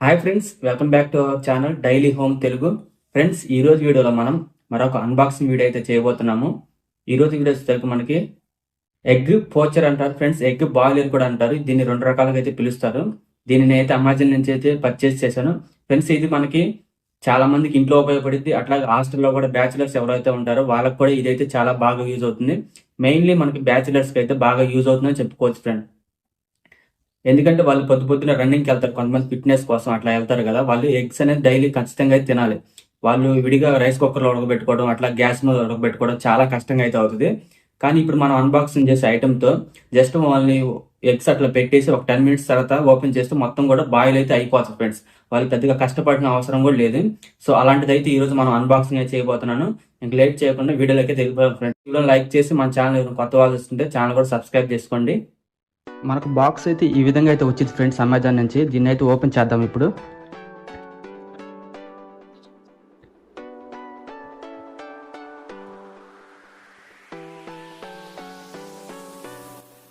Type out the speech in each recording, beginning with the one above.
Hi friends welcome back to our channel daily home Telugu friends ఈ రోజు వీడియోలో మనం మరొక అన్బాక్సింగ్ వీడియో అయితే చేయబోతున్నాము. ఈ రోజు వీడియో వచ్చేసరికి మనకి ఎగ్ పోచర్ అంటారు. ఫ్రెండ్స్ ఎగ్ బాయిలర్ కూడా అంటారు. దీన్ని రెండు రకాలుగా అయితే పిలుస్తారు. దీనిని అయితే అమెజాన్ నుంచి అయితే పర్చేస్ చేశాను. ఫ్రెండ్స్ ఇది మనకి చాలా మందికి ఇంట్లో ఉపయోగపడింది అట్లాగే హాస్టల్లో కూడా బ్యాచిలర్స్ ఎవరైతే ఉంటారో వాళ్ళకి కూడా ఇదైతే చాలా బాగా యూజ్ అవుతుంది. మెయిన్లీ మనకి బ్యాచిలర్స్కి అయితే బాగా యూజ్ అవుతుందని చెప్పుకోవచ్చు ఫ్రెండ్ ఎందుకంటే వాళ్ళు పొద్దు పొద్దున రన్నింగ్కి వెళ్తారు. కొంతమంది ఫిట్నెస్ కోసం అట్లా వెళ్తారు కదా. వాళ్ళు ఎగ్స్ అనేది డైలీ ఖచ్చితంగా అయితే తినాలి. వాళ్ళు విడిగా రైస్ కుక్కర్లో ఉడకబెట్టుకోవడం అట్లా గ్యాస్ మీద ఉడకబెట్టుకోవడం చాలా కష్టంగా అయితే అవుతుంది. కానీ ఇప్పుడు మనం అన్బాక్సింగ్ చేసే ఐటెంతో జస్ట్ వాళ్ళని ఎగ్స్ అట్లా పెట్టేసి ఒక టెన్ మినిట్స్ తర్వాత ఓపెన్ చేస్తే మొత్తం కూడా బాయిల్ అయితే అయిపోతుంది ఫ్రెండ్స్ వాళ్ళు పెద్దగా కష్టపడిన అవసరం కూడా లేదు. సో అలాంటిది అయితే ఈరోజు మనం అన్బాక్సింగ్ అయితే చేయబోతున్నాను. ఇంక లేట్ చేయకుండా వీడియోలోకి తెలిపోయాం ఫ్రెండ్స్ వీడియో లైక్ చేసి మన ఛానల్ కొత్త వాళ్ళు వస్తుంటే ఛానల్ కూడా సబ్స్క్రైబ్ చేసుకోండి. మనకు బాక్స్ అయితే ఈ విధంగా అయితే వచ్చింది ఫ్రెండ్స్ అమెజాన్ నుంచి. దీన్ని అయితే ఓపెన్ చేద్దాం ఇప్పుడు.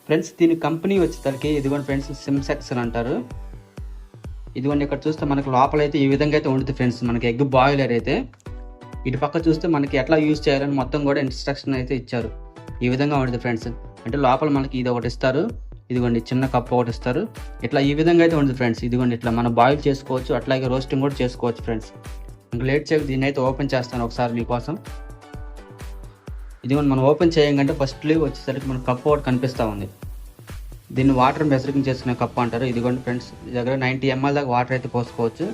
ఫ్రెండ్స్ దీని కంపెనీ వచ్చేసరికి ఇదిగోండి ఫ్రెండ్స్ సిమ్సెక్స్ అని అంటారు. ఇదిగోండి ఇక్కడ చూస్తే మనకు లోపల అయితే ఈ విధంగా అయితే ఉంటుంది ఫ్రెండ్స్ మనకి ఎగ్ బాయిలర్ అయితే. ఇటు పక్క చూస్తే మనకి ఎట్లా యూజ్ చేయాలని మొత్తం కూడా ఇన్స్ట్రక్షన్ అయితే ఇచ్చారు. ఈ విధంగా ఉంటుంది ఫ్రెండ్స్ అంటే లోపల మనకి ఇది ఒకటి ఇస్తారు. ఇదిగోండి చిన్న కప్ ఒకటి ఇస్తారు. ఇట్లా ఈ విధంగా అయితే ఉంటుంది ఫ్రెండ్స్ ఇదిగోండి ఇట్లా మనం బాయిల్ చేసుకోవచ్చు అట్లాగే రోస్టింగ్ కూడా చేసుకోవచ్చు ఫ్రెండ్స్ ఇంకా లేట్ చేయక దీన్ని అయితే ఓపెన్ చేస్తాను ఒకసారి మీకోసం ఇదిగోండి మనం ఓపెన్ చేయంగానే ఫస్ట్లీ వచ్చేసరికి మన కప్ ఒకటి కనిపిస్తూ ఉంది. దీన్ని వాటర్ మెసరింగ్ చేసుకునే కప్ అంటారు. ఇదిగోండి ఫ్రెండ్స్ దగ్గర నైంటీ ఎంఎల్ దాకా వాటర్ అయితే పోసుకోవచ్చు.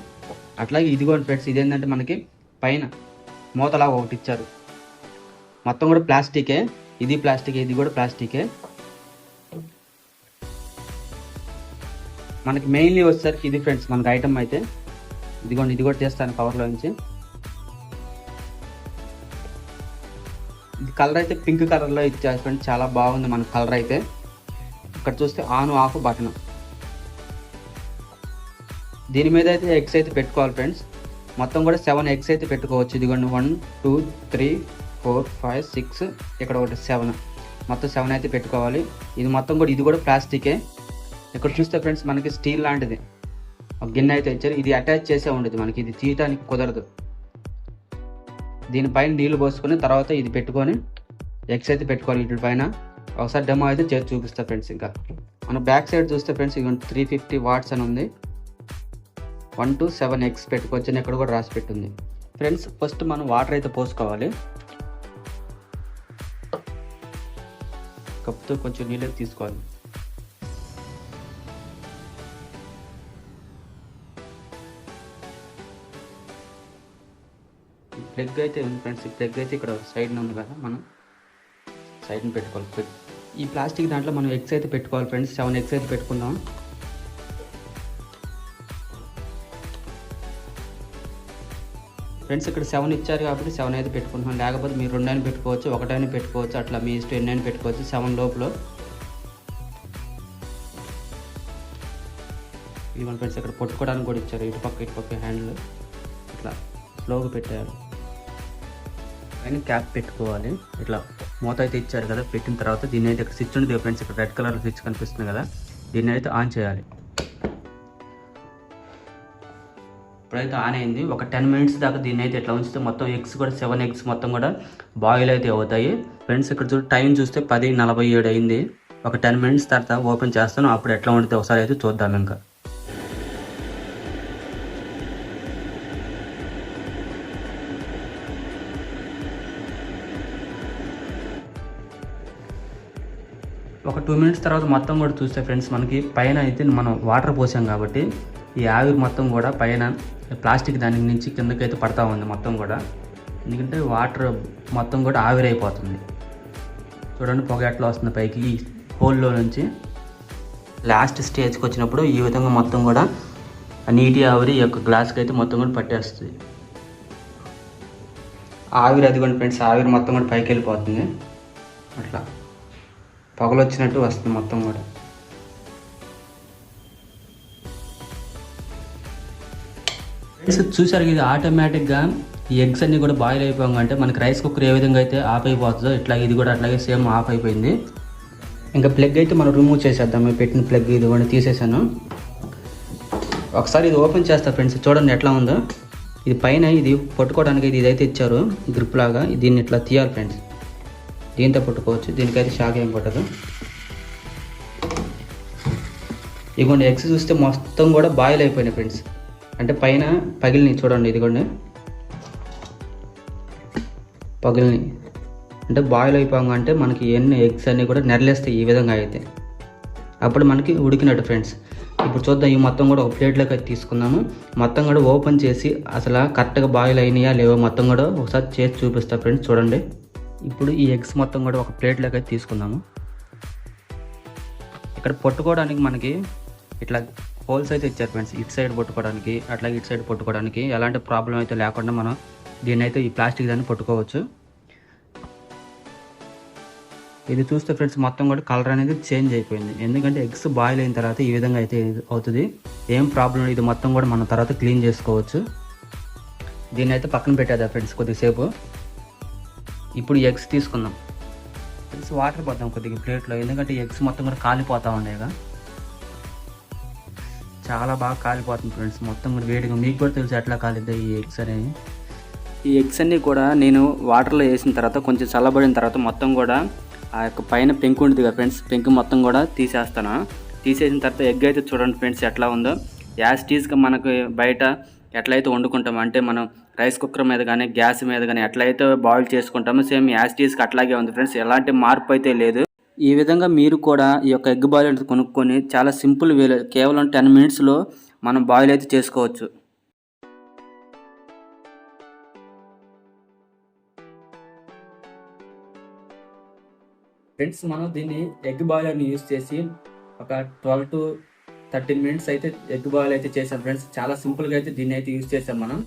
అట్లాగే ఇదిగోండి ఫ్రెండ్స్ ఇదేంటంటే మనకి పైన మూతలాగా ఒకటి ఇచ్చారు. మొత్తం కూడా ప్లాస్టికే ఇది ప్లాస్టిక్ ఇది కూడా ప్లాస్టికే మనకి మెయిన్లీ వచ్చేసరికి ఇది ఫ్రెండ్స్ మనకి ఐటమ్ అయితే. ఇదిగోండి ఇది కూడా చేస్తాను కవర్లో నుంచి. ఇది కలర్ అయితే పింక్ కలర్లో ఇచ్చారు ఫ్రెండ్స్ చాలా బాగుంది మన కలర్ అయితే. ఇక్కడ చూస్తే ఆన్ ఆఫ్ బటన్ దీని మీద అయితే ఎగ్స్ అయితే పెట్టుకోవాలి ఫ్రెండ్స్ మొత్తం కూడా సెవెన్ ఎగ్స్ అయితే పెట్టుకోవచ్చు. ఇదిగోండి one two three four five six ఇక్కడ ఒకటి సెవెన్ మొత్తం సెవెన్ అయితే పెట్టుకోవాలి. ఇది మొత్తం కూడా ఇది కూడా ప్లాస్టికే ఇక్కడ చూస్తే ఫ్రెండ్స్ మనకి స్టీల్ లాంటిది. ఒక గిన్నె అయితే ఇచ్చారు. ఇది అటాచ్ చేసే ఉండదు మనకి. ఇది తీయటానికి కుదరదు. దీనిపైన నీళ్ళు పోసుకొని తర్వాత ఇది పెట్టుకొని ఎగ్స్ అయితే పెట్టుకోవాలి వీటి పైన. ఒకసారి డెమో అయితే చేసి చూపిస్తా ఫ్రెండ్స్ ఇంకా. మన బ్యాక్ సైడ్ చూస్తే ఫ్రెండ్స్ ఇక త్రీ ఫిఫ్టీ వాట్స్ అని ఉంది. వన్ టు సెవెన్ ఎగ్స్ పెట్టుకోవచ్చు అని ఇక్కడ కూడా రాసి పెట్టింది. ఫ్రెండ్స్ ఫస్ట్ మనం వాటర్ అయితే పోసుకోవాలి. కప్తో కొంచెం నీళ్ళు తీసుకోవాలి. ఈ ప్లగ్ అయితే ఉంది ఫ్రెండ్స్. ఈ ప్లగ్ అయితే ఇక్కడ సైడ్న ఉంది కదా మనం. సైడ్ని పెట్టుకోవాలి. ఈ ప్లాస్టిక్ దాంట్లో మనం ఎగ్స్ అయితే పెట్టుకోవాలి ఫ్రెండ్స్. సెవెన్ ఎగ్స్ అయితే పెట్టుకుందాం. ఫ్రెండ్స్ ఇక్కడ సెవెన్ ఇచ్చారు కాబట్టి సెవెన్ అయితే పెట్టుకుంటున్నాం. లేకపోతే మీరు రెండైనా పెట్టుకోవచ్చు ఒకటైనా పెట్టుకోవచ్చు అట్లా మీ ఇష్టం ఎన్నైనా పెట్టుకోవచ్చు. సెవెన్ లోపల. ఇది మన ఫ్రెండ్స్ ఇక్కడ పట్టుకోవడానికి కూడా ఇచ్చారు. ఇటు పక్క ఇటు పక్క హ్యాండిల్. ఇట్లా స్లోగా పెట్టారు. పైన క్యాప్ పెట్టుకోవాలి. ఇట్లా మూత అయితే ఇచ్చారు కదా పెట్టిన తర్వాత దీన్ని అయితే ఇక్కడ స్విచ్ ఉంది ఫ్రెండ్స్ ఇక్కడ రెడ్ కలర్ స్విచ్ కనిపిస్తుంది కదా దీన్ని అయితే ఆన్ చేయాలి. ఇప్పుడైతే ఆన్ అయింది. ఒక టెన్ మినిట్స్ దాకా దీన్ని అయితే ఇట్లా ఉంచితే మొత్తం ఎగ్స్ కూడా సెవెన్ ఎగ్స్ మొత్తం కూడా బాయిల్ అయితే అవుతాయి. ఫ్రెండ్స్ ఇక్కడ చూ టైం చూస్తే పది నలభై ఏడు అయింది. ఒక టెన్ మినిట్స్ తర్వాత ఓపెన్ చేస్తాను. అప్పుడు ఎట్లా ఉంటుంది ఒకసారి అయితే చూద్దాం ఇంకా. ఒక టూ మినిట్స్ తర్వాత మొత్తం కూడా చూస్తే ఫ్రెండ్స్ మనకి పైన అయితే మనం వాటర్ పోసాం కాబట్టి ఈ ఆవిరి మొత్తం కూడా పైన ప్లాస్టిక్ దాని నుంచి కిందకైతే పడతా ఉంది మొత్తం కూడా. ఎందుకంటే వాటర్ మొత్తం కూడా ఆవిరి అయిపోతుంది. చూడండి పొగ ఎట్లా వస్తుంది పైకి. ఈ హోల్లో నుంచి లాస్ట్ స్టేజ్కి వచ్చినప్పుడు ఈ విధంగా మొత్తం కూడా నీటి ఆవిరి ఈ యొక్క గ్లాస్కి అయితే మొత్తం కూడా పట్టేస్తుంది. ఆవిరి అదిగోండి ఫ్రెండ్స్ ఆవిరి మొత్తం కూడా పైకి వెళ్ళిపోతుంది. అట్లా. పగలొచ్చినట్టు వస్తుంది మొత్తం కూడా. చూసారు ఇది ఆటోమేటిక్గా ఈ ఎగ్స్ అన్ని కూడా బాయిల్ అయిపోయాం అంటే మనకి రైస్ కుక్కర్ ఏ విధంగా అయితే ఆఫ్ అయిపోతుందో ఇట్లా ఇది కూడా అట్లాగే సేమ్ ఆఫ్ అయిపోయింది. ఇంకా ప్లగ్ అయితే మనం రిమూవ్ చేసేద్దాం. పెట్టిన ప్లగ్ ఇది కూడా తీసేసాను. ఒకసారి ఇది ఓపెన్ చేస్తా ఫ్రెండ్స్ చూడండి ఎట్లా ఉందో. ఇది పైన ఇది పట్టుకోవడానికి ఇది ఇదైతే ఇచ్చారు గ్రిప్ లాగా. దీన్ని ఇట్లా తీయాలి ఫ్రెండ్స్ దీంతో పట్టుకోవచ్చు. దీనికైతే షాక్ ఏం పట్టదు. ఇదిగోండి ఎగ్స్ చూస్తే మొత్తం కూడా బాయిల్ అయిపోయినాయి ఫ్రెండ్స్. అంటే పైన పగిలినాయి చూడండి ఇదిగోండి. పగిలిని అంటే బాయిల్ అయిపోగా అంటే మనకి ఎన్ని ఎగ్స్ అన్నీ కూడా నెరలేస్తాయి ఈ విధంగా అయితే. అప్పుడు మనకి ఉడికినట్టు ఫ్రెండ్స్. ఇప్పుడు చూద్దాం ఈ మొత్తం కూడా ఒక ప్లేట్లోకి అయితే తీసుకుందాము. మొత్తం కూడా ఓపెన్ చేసి అసలు కరెక్ట్గా బాయిల్ అయినాయా లేవో మొత్తం కూడా ఒకసారి చేసి చూపిస్తా ఫ్రెండ్స్ చూడండి. ఇప్పుడు ఈ ఎగ్స్ మొత్తం కూడా ఒక ప్లేట్లోకి అయితే తీసుకుందాము. ఇక్కడ పట్టుకోవడానికి మనకి ఇట్లా హోల్స్ అయితే ఇచ్చారు ఫ్రెండ్స్. ఇటు సైడ్ పట్టుకోవడానికి అట్లా ఇటు సైడ్ పట్టుకోవడానికి ఎలాంటి ప్రాబ్లం అయితే లేకుండా మనం దీన్ని అయితే ఈ ప్లాస్టిక్ దాన్ని పట్టుకోవచ్చు. ఇది చూస్తే ఫ్రెండ్స్ మొత్తం కూడా కలర్ అనేది చేంజ్ అయిపోయింది. ఎందుకంటే ఎగ్స్ బాయిల్ అయిన తర్వాత ఈ విధంగా అయితే అవుతుంది. ఏం ప్రాబ్లం ఇది మొత్తం కూడా మనం తర్వాత క్లీన్ చేసుకోవచ్చు. దీన్ని అయితే పక్కన పెట్టేదా ఫ్రెండ్స్ కొద్దిసేపు. ఇప్పుడు ఎగ్స్ తీసుకుందాం. ఫ్రెండ్స్ వాటర్ పోద్దాం కొద్దిగా ప్లేట్లో ఎందుకంటే ఎగ్స్ మొత్తం కూడా కాలిపోతూ ఉండేగా చాలా బాగా కాలిపోతుంది ఫ్రెండ్స్ మొత్తం కూడా వేడిగా. మీకు కూడా తెలుసు ఎట్లా కాలిద్దా ఈ ఎగ్స్ అనేవి ఈ ఎగ్స్ అన్నీ కూడా నేను వాటర్లో వేసిన తర్వాత కొంచెం చల్లబడిన తర్వాత మొత్తం కూడా ఆ యొక్క పైన పెంకు ఉంటుంది కదా ఫ్రెండ్స్ పెంకు మొత్తం కూడా తీసేస్తాను. తీసేసిన తర్వాత ఎగ్ అయితే చూడండి ఫ్రెండ్స్ ఎట్లా ఉందో. యాజ్ టీజ్గా మనకు బయట ఎట్లయితే వండుకుంటాం అంటే మనం రైస్ కుక్కర్ మీద కానీ గ్యాస్ మీద కానీ ఎట్లయితే బాయిల్ చేసుకుంటామో సేమ్ యాసిటీస్కి అట్లాగే ఉంది ఫ్రెండ్స్. ఎలాంటి మార్పు అయితే లేదు. ఈ విధంగా మీరు కూడా ఈ యొక్క ఎగ్ బాయిల్ అనేది కొనుక్కొని చాలా సింపుల్ వేలో కేవలం టెన్ మినిట్స్లో మనం బాయిల్ అయితే చేసుకోవచ్చు. ఫ్రెండ్స్ మనం దీన్ని ఎగ్ బాయిలర్ని యూస్ చేసి ఒక ట్వెల్వ్ టు థర్టీన్ మినిట్స్ అయితే ఎగ్ బాయిల్ అయితే చేసాం ఫ్రెండ్స్. చాలా సింపుల్గా అయితే దీన్ని అయితే యూస్ చేసాం మనం.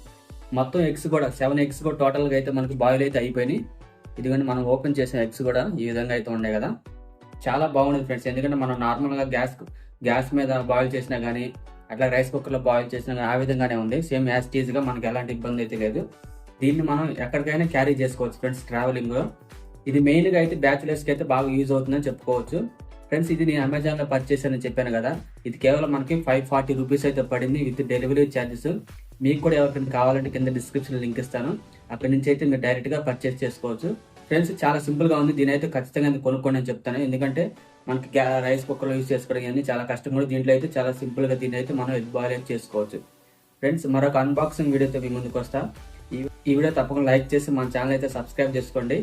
మొత్తం ఎగ్స్ కూడా సెవెన్ ఎగ్స్ కూడా టోటల్గా అయితే మనకి బాయిల్ అయితే అయిపోయినాయి. ఇదిగోండి మనం ఓపెన్ చేసిన ఎగ్స్ కూడా ఈ విధంగా అయితే ఉండే కదా. చాలా బాగుంది ఫ్రెండ్స్ ఎందుకంటే మనం నార్మల్గా గ్యాస్ గ్యాస్ మీద బాయిల్ చేసినా కానీ అట్లా రైస్ కుక్కర్లో బాయిల్ చేసినా కానీ ఆ విధంగానే ఉంది. సేమ్ యాజ్ టీజ్గా మనకి ఎలాంటి ఇబ్బంది అయితే లేదు. దీన్ని మనం ఎక్కడికైనా క్యారీ చేసుకోవచ్చు ఫ్రెండ్స్ ట్రావెలింగ్ ఇది మెయిన్గా అయితే బ్యాచులర్స్కి అయితే బాగా యూజ్ అవుతుందని చెప్పుకోవచ్చు. ఫ్రెండ్స్ ఇది నేను అమెజాన్లో పర్చేస్ అని చెప్పాను కదా. ఇది కేవలం మనకి ఫైవ్ ఫార్టీ రూపీస్ అయితే పడింది విత్ డెలివరీ ఛార్జెస్ మీకు కూడా ఎవరికైనా కావాలంటే కింద డిస్క్రిప్షన్ లింక్ ఇస్తాను. అక్కడి నుంచి అయితే మీరు డైరెక్ట్గా పర్చేస్ చేసుకోవచ్చు. ఫ్రెండ్స్ చాలా సింపుల్గా ఉంది. దీని అయితే ఖచ్చితంగా కొనుక్కోండి అని చెప్తాను. ఎందుకంటే మనకి రైస్ కుక్కర్లో యూజ్ చేసుకోవడం కానీ చాలా కష్టం కూడా. దీంట్లో అయితే చాలా సింపుల్గా దీన్ని అయితే మనం ఎగ్ బాయిల్ అయితే చేసుకోవచ్చు. ఫ్రెండ్స్ మరొక అన్బాక్సింగ్ వీడియోతో మీ ముందుకు వస్తా. ఈ ఈ వీడియో తప్పకుండా లైక్ చేసి మన ఛానల్ అయితే సబ్స్క్రైబ్ చేసుకోండి.